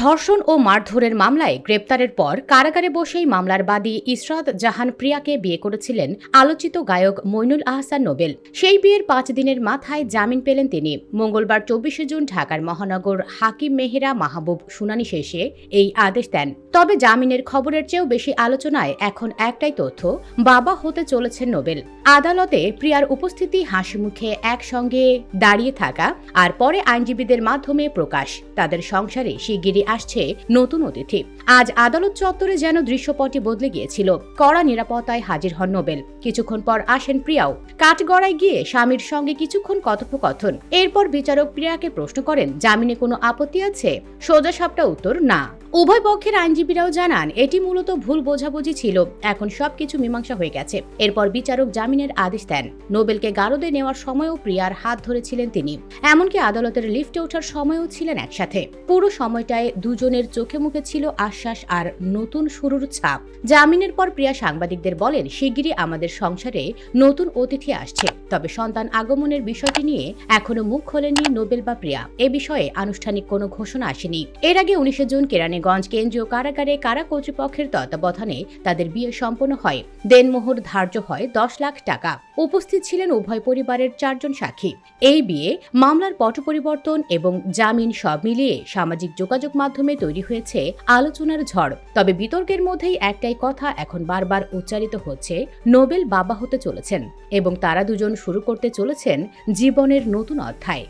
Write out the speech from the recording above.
ধর্ষণ ও মারধরের মামলায় গ্রেপ্তারের পর কারাগারে বসেই মামলার বাদী ইসরাত জাহান প্রিয়াকে বিয়ে করেছিলেন আলোচিত গায়ক মইনুল আহসান নোবেল। সেই বিয়ের পাঁচ দিনের মাথায় জামিন পেলেন তিনি। মঙ্গলবার চব্বিশে জুন ঢাকার মহানগর হাকিম মেহেরা মাহবুব শুনানি শেষে এই আদেশ দেন। তবে জামিনের খবরের চেয়েও বেশি আলোচনায় এখন একটাই তথ্য, বাবা হতে চলেছেন নোবেল। আদালতে প্রিয়ার উপস্থিতি হাসি মুখে একসঙ্গে দাঁড়িয়ে থাকা আর পরে আইনজীবীদের মাধ্যমে প্রকাশ। তাদের সংসারে শিগগিরই আসছে নতুন অতিথি। আজ আদালত চত্বরে যেন দৃশ্যপটটি বদলে গিয়েছিল। কড়া নিরাপত্তায় হাজির হন নোবেল। কিছুক্ষণ পর আসেন প্রিয়াও। কাঠগড়ায় গিয়ে স্বামীর সঙ্গে কিছুক্ষণ কথোপকথন। এরপর বিচারক প্রিয়াকে প্রশ্ন করেন, জামিনে কোনো আপত্তি আছে? সোজা সাপটা উত্তর, না। উভয় পক্ষের আইনজীবীরাও জানান, এটি মূলত ভুল বোঝাবুঝি ছিল। এখন সবকিছু মীমাংসা হয়ে গেছে। এরপর বিচারক জামিনের আদেশ দেন। নোবেলকে গারদে নেওয়ার সময়ও প্রিয়ার হাত ধরেছিলেন তিনি। এমনকি আদালতের লিফটে ওঠার সময়ও ছিলেন একসাথে। পুরো সময়টায় দুজনের চোখে মুখে ছিল আশ্বাস আর নতুন শুরুর ছাপ। জামিনের পর প্রিয়া সাংবাদিকদের বলেন, শিগগিরই আমাদের সংসারে নতুন অতিথি আসছে। তবে সন্তান আগমনের বিষয়টি নিয়ে এখনও মুখ খোলেননি নোবেল বা প্রিয়া। এ বিষয়ে আনুষ্ঠানিক কোনো ঘোষণা আসেনি। এর আগে উনিশে জুন কেরানীগঞ্জ কেন্দ্রীয় কারাগারে কারা কর্তৃপক্ষের তত্ত্বাবধানে তাদের বিয়ে সম্পন্ন হয়? দেনমোহর ধার্য হয় দশ লাখ টাকা। উপস্থিত ছিলেন উভয় পরিবারের চারজন সাক্ষী। এই বিয়ে, মামলার পট পরিবর্তন এবং জামিন সব মিলিয়ে সামাজিক যোগাযোগ মাধ্যমে তৈরি হয়েছে আলোচনার ঝড়। তবে বিতর্কের মধ্যেই একটাই কথা এখন বারবার উচ্চারিত হচ্ছে, নোবেল বাবা হতে চলেছেন এবং তারা দুজন শুরু করতে চলেছেন জীবনের নতুন অধ্যায়।